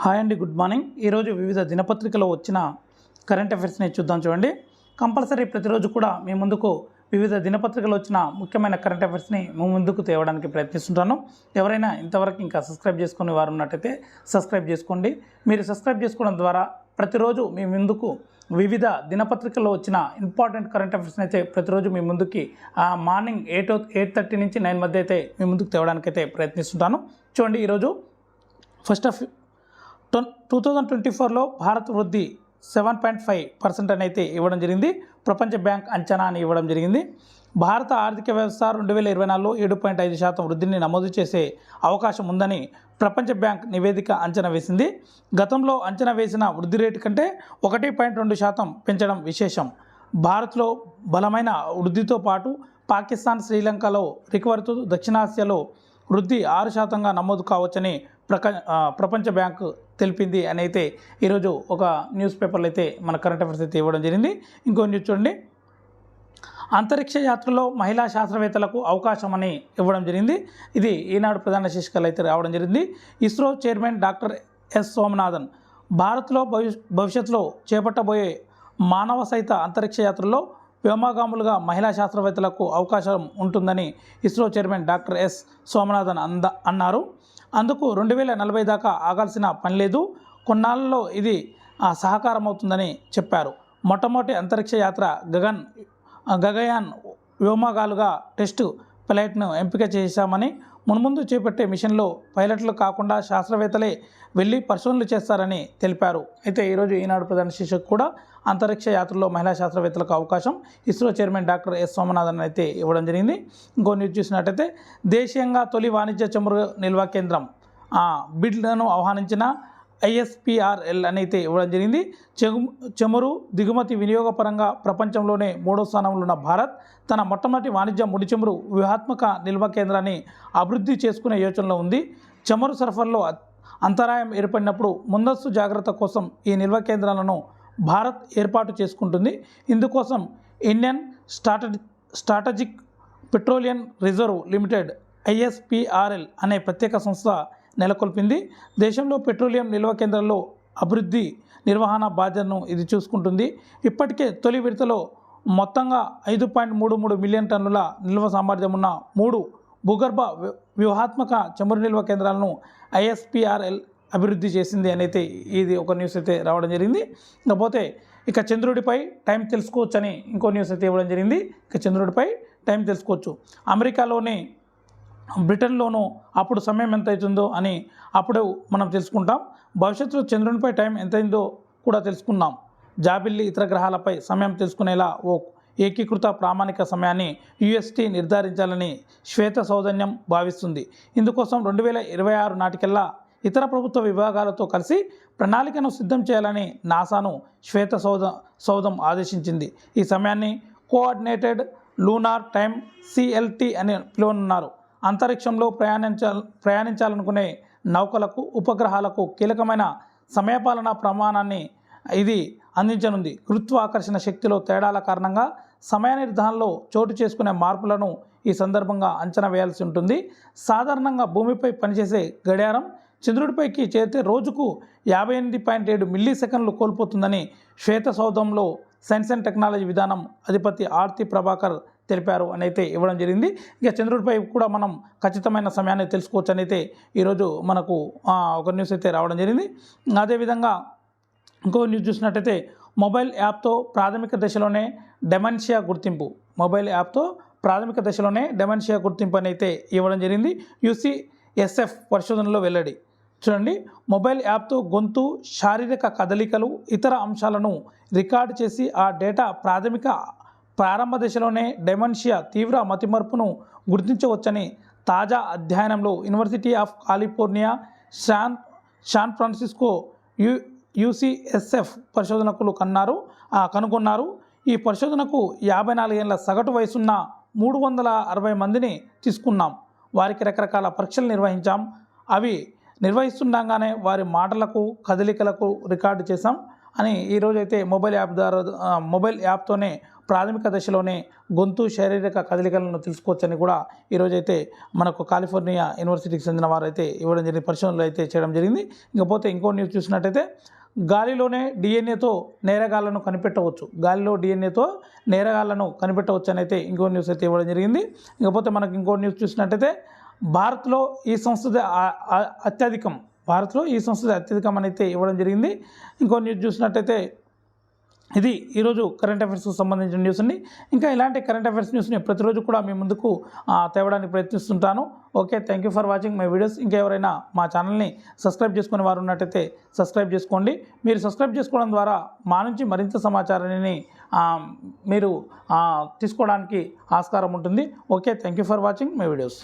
Hi అండి good morning. ఈరోజు వివిధ దినపత్రికలో వచ్చిన కరెంట్ అఫైర్స్ని చూద్దాం చూడండి. కంపల్సరీ ప్రతిరోజు కూడా మీ ముందుకు వివిధ దినపత్రికలు వచ్చిన ముఖ్యమైన కరెంట్ అఫైర్స్ని మీ ముందుకు తేవడానికి ప్రయత్నిస్తుంటాను. ఎవరైనా ఇంతవరకు ఇంకా సబ్స్క్రైబ్ చేసుకునే వారు ఉన్నట్టయితే సబ్స్క్రైబ్ చేసుకోండి. మీరు సబ్స్క్రైబ్ చేసుకోవడం ద్వారా ప్రతిరోజు మీ ముందుకు వివిధ దినపత్రికల్లో వచ్చిన ఇంపార్టెంట్ కరెంట్ అఫైర్స్ని అయితే ప్రతిరోజు మీ ముందుకి ఆ మార్నింగ్ ఎయిట్ ఎయిట్ థర్టీ నుంచి నైన్ మధ్య అయితే మీ ముందుకు తేవడానికి అయితే ప్రయత్నిస్తుంటాను. చూడండి ఈరోజు first of two thousand twenty ఫోర్లో భారత్ వృద్ధి సెవెన్ పాయింట్ ఫైవ్ పర్సెంట్ అని అయితే ఇవ్వడం జరిగింది. ప్రపంచ బ్యాంక్ అంచనా అని ఇవ్వడం జరిగింది. భారత ఆర్థిక వ్యవస్థ రెండు వేల ఇరవై నాలుగులో ఏడు పాయింట్ ఐదు శాతం వృద్ధిని నమోదు చేసే అవకాశం ఉందని ప్రపంచ బ్యాంక్ నివేదిక అంచనా వేసింది. గతంలో అంచనా వేసిన వృద్ధి రేటు కంటే ఒకటి పాయింట్ రెండు శాతం పెంచడం విశేషం. భారత్లో బలమైన వృద్ధితో పాటు పాకిస్తాన్ శ్రీలంకలో రికవరీతో దక్షిణాసియాలో వృద్ధి ఆరు శాతంగా నమోదు కావచ్చని ప్రక ప్రపంచ బ్యాంకు తెలిపింది అని అయితే ఈరోజు ఒక న్యూస్ పేపర్లు అయితే మన కరెంట్ అఫైర్స్ అయితే ఇవ్వడం జరిగింది. ఇంకో న్యూస్ చూడండి. అంతరిక్ష యాత్రలో మహిళా శాస్త్రవేత్తలకు అవకాశం అని ఇవ్వడం జరిగింది. ఇది ఈనాడు ప్రధాన శీర్షికలు అయితే రావడం జరిగింది. ISRO chairman doctor S Somanathan భారత్లో భవిష్ భవిష్యత్తులో చేపట్టబోయే మానవ సహిత అంతరిక్ష యాత్రలో వ్యోమగాములుగా మహిళా శాస్త్రవేత్తలకు అవకాశం ఉంటుందని ISRO chairman doctor S. Somanathan అంద అన్నారు. అందుకు రెండు వేల నలభై దాకా ఆగాల్సిన పని లేదు. కొన్నాళ్ళలో ఇది సహకారమవుతుందని సహకారం అవుతుందని చెప్పారు. మొట్టమొదటి అంతరిక్ష యాత్ర గగన్ గగయాన్ వ్యోమగాలుగా టెస్ట్ ఫ్లైట్ను ఎంపిక చేశామని మున్ముందు చేపట్టే మిషన్లో పైలట్లు కాకుండా శాస్త్రవేత్తలే వెళ్ళి పరిశోధనలు చేస్తారని తెలిపారు. అయితే ఈరోజు ఈనాడు ప్రధాన శీర్షిక కూడా అంతరిక్ష యాత్రలో మహిళా శాస్త్రవేత్తలకు అవకాశం ISRO chairman doctor S Somanathan అయితే ఇవ్వడం జరిగింది. ఇంకో న్యూస్ చూసినట్టయితే దేశీయంగా తొలి వాణిజ్య చమురు నిల్వ కేంద్రం బిడ్లను ఆహ్వానించిన ఐఎస్పిఆర్ఎల్ అనైతే ఇవ్వడం జరిగింది. చమురు దిగుమతి వినియోగపరంగా ప్రపంచంలోనే మూడో స్థానంలో ఉన్న భారత్ తన మొట్టమొదటి వాణిజ్య ముడి చమురు వ్యూహాత్మక నిల్వ కేంద్రాన్ని అభివృద్ధి చేసుకునే యోచనలో ఉంది. చమురు సరఫరాలో అంతరాయం ఏర్పడినప్పుడు ముందస్తు జాగ్రత్త కోసం ఈ నిల్వ కేంద్రాలను భారత్ ఏర్పాటు చేసుకుంటుంది. ఇందుకోసం Indian strategy strategic petroleum reserve limited ISPRL అనే ప్రత్యేక సంస్థ నెలకొల్పింది. దేశంలో పెట్రోలియం నిల్వ కేంద్రాల్లో అభివృద్ధి నిర్వహణ బాధ్యతను ఇది చూసుకుంటుంది. ఇప్పటికే తొలి విడతలో మొత్తంగా ఐదు పాయింట్ మూడు మూడు మిలియన్ టన్నుల నిల్వ సామర్థ్యం ఉన్న మూడు భూగర్భ వ్యూహాత్మక చమురు నిల్వ కేంద్రాలను ఐఎస్పిఆర్ఎల్ అభివృద్ధి చేసింది అని అయితే ఇది ఒక న్యూస్ అయితే రావడం జరిగింది. ఇకపోతే ఇక చంద్రుడిపై టైం తెలుసుకోవచ్చని ఇంకో న్యూస్ అయితే ఇవ్వడం జరిగింది. ఇక చంద్రుడిపై టైం తెలుసుకోవచ్చు. అమెరికాలోని బ్రిటన్లోనూ అప్పుడు సమయం ఎంత అవుతుందో అని అప్పుడు మనం తెలుసుకుంటాం. భవిష్యత్తులో చంద్రునిపై టైం ఎంతైందో కూడా తెలుసుకున్నాం జాబిల్లి ఇతర గ్రహాలపై సమయం తెలుసుకునేలా ఓ ఏకీకృత ప్రామాణిక సమయాన్ని యుఎస్టీ నిర్ధారించాలని శ్వేత సౌజన్యం భావిస్తుంది. ఇందుకోసం రెండు వేల ఇరవై ఆరు నాటికల్లా ఇతర ప్రభుత్వ విభాగాలతో కలిసి ప్రణాళికను సిద్ధం చేయాలని నాసాను శ్వేత సౌధ సౌధం ఆదేశించింది. ఈ సమయాన్ని కోఆర్డినేటెడ్ లూనార్ టైం సిఎల్టీ అని పిలువనున్నారు. అంతరిక్షంలో ప్రయాణించాల ప్రయాణించాలనుకునే నౌకలకు ఉపగ్రహాలకు కీలకమైన సమయపాలన ప్రమాణాన్ని ఇది అందించనుంది. గురుత్వాకర్షణ శక్తిలో తేడాల కారణంగా సమయ నిర్ధారణలో చోటు చేసుకునే మార్పులను ఈ సందర్భంగా అంచనా వేయాల్సి ఉంటుంది. సాధారణంగా భూమిపై పనిచేసే గడియారం చంద్రుడిపైకి చేరితే రోజుకు యాభై ఎనిమిది పాయింట్ ఏడు మిల్లీ సెకండ్లు కోల్పోతుందని శ్వేత సౌధంలో సైన్స్ అండ్ టెక్నాలజీ విధానం అధిపతి ఆర్తి ప్రభాకర్ తెలిపారు అని అయితే ఇవ్వడం జరిగింది. ఇక చంద్రుడిపై కూడా మనం ఖచ్చితమైన సమయాన్ని తెలుసుకోవచ్చు అని అయితే ఈరోజు మనకు ఒక న్యూస్ అయితే రావడం జరిగింది. అదేవిధంగా ఇంకో న్యూస్ చూసినట్టయితే మొబైల్ యాప్తో ప్రాథమిక దశలోనే డెమెన్షియా గుర్తింపు. మొబైల్ యాప్తో ప్రాథమిక దశలోనే డెమెన్షియా గుర్తింపు అని అయితే ఇవ్వడం జరిగింది. యూసీఎస్ఎఫ్ పరిశోధనలో వెల్లడి. చూడండి మొబైల్ యాప్తో గొంతు శారీరక కదలికలు ఇతర అంశాలను రికార్డు చేసి ఆ డేటా ప్రాథమిక ప్రారంభ దశలోనే డెమెన్షియా తీవ్ర మతిమరుపును గుర్తించవచ్చని తాజా అధ్యయనంలో university of California San San Francisco U UCSF పరిశోధనకులు కన్నారు కనుగొన్నారు. ఈ పరిశోధనకు యాభై నాలుగేళ్ళ సగటు వయసున్న మూడు వందల అరవై మందిని తీసుకున్నాం. వారికి రకరకాల పరీక్షలు నిర్వహించాం. అవి నిర్వహిస్తుండగానే వారి మాటలకు కదలికలకు రికార్డు చేశాం. అని ఈరోజైతే మొబైల్ యాప్ ద్వారా మొబైల్ యాప్తోనే ప్రాథమిక దశలోనే గొంతు శారీరక కదలికలను తెలుసుకోవచ్చని కూడా ఈరోజైతే మనకు కాలిఫోర్నియా యూనివర్సిటీకి చెందిన వారైతే ఇవ్వడం జరిగింది పరిశోధనలు అయితే చేయడం జరిగింది. ఇకపోతే ఇంకో న్యూస్ చూసినట్టయితే గాలిలోనే డిఎన్ఏతో నేరగాళ్ళను కనిపెట్టవచ్చు గాలిలో డిఎన్ఏతో నేరగాళ్ళను కనిపెట్టవచ్చు అని అయితే ఇంకో న్యూస్ అయితే ఇవ్వడం జరిగింది. ఇకపోతే మనకు ఇంకో న్యూస్ చూసినట్టయితే భారత్లో ఈ సంస్థ అత్యధికం భారత్లో ఈ సంస్థ అత్యధికం ఇవ్వడం జరిగింది. ఇంకో న్యూస్ చూసినట్టయితే ఇది ఈరోజు కరెంట్ అఫైర్స్కి సంబంధించిన న్యూస్ అండి. ఇంకా ఇలాంటి కరెంట్ అఫైర్స్ న్యూస్ని ప్రతిరోజు కూడా మీ ముందుకు తేవడానికి ప్రయత్నిస్తుంటాను. Okay thank you for watching my videos. ఇంకా ఎవరైనా మా ఛానల్ని సబ్స్క్రైబ్ చేసుకునే వారు ఉన్నట్టయితే సబ్స్క్రైబ్ చేసుకోండి. మీరు సబ్స్క్రైబ్ చేసుకోవడం ద్వారా మా నుంచి మరింత సమాచారాన్ని మీరు తీసుకోవడానికి ఆస్కారం ఉంటుంది. Okay thank you for watching my videos.